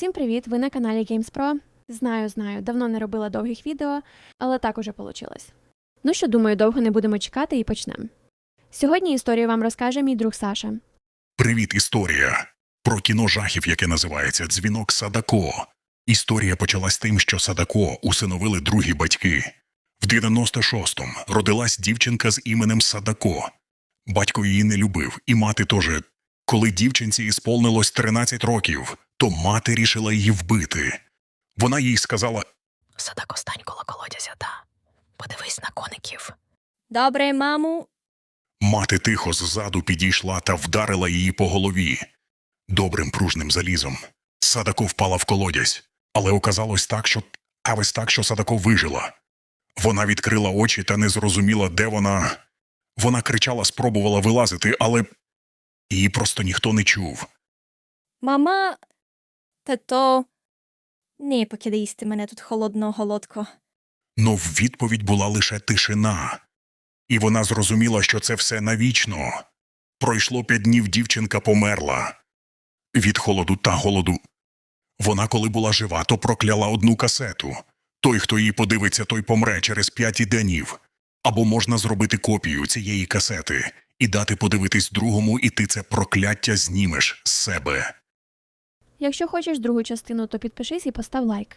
Всім привіт! Ви на каналі Games. Знаю, знаю, давно не робила довгих відео, але так уже вийшло. Ну що, думаю, довго не будемо чекати і почнемо. Сьогодні історію вам розкаже мій друг Саша. Привіт, історія. Про кіно жахів, яке називається Дзвінок Садако. Історія почалась тим, що Садако усиновили другі батьки. В 96-му родилась дівчинка з іменем Садако. Батько її не любив, і мати теж. Коли дівчинці ісполнилось 13 років, то мати рішила її вбити. Вона їй сказала: Садако, стань коло колодязя та подивись на коників. Добре, маму. Мати тихо ззаду підійшла та вдарила її по голові. Добрим пружним залізом. Садако впала в колодязь, але оказалось так, що а ось так, що Садако вижила. Вона відкрила очі та не зрозуміла, де вона. Вона кричала, спробувала вилазити, але її просто ніхто не чув. Мама. Тато. Не покидай їсти мене тут холодно голодко. Но в відповідь була лише тишина. І вона зрозуміла, що це все навічно. Пройшло п'ять днів, дівчинка померла. Від холоду та голоду. Вона, коли була жива, то прокляла одну касету. Той, хто її подивиться, той помре через п'ять днів. Або можна зробити копію цієї касети і дати подивитись другому, і ти це прокляття знімеш з себе. Якщо хочеш другу частину, то підпишись і постав лайк.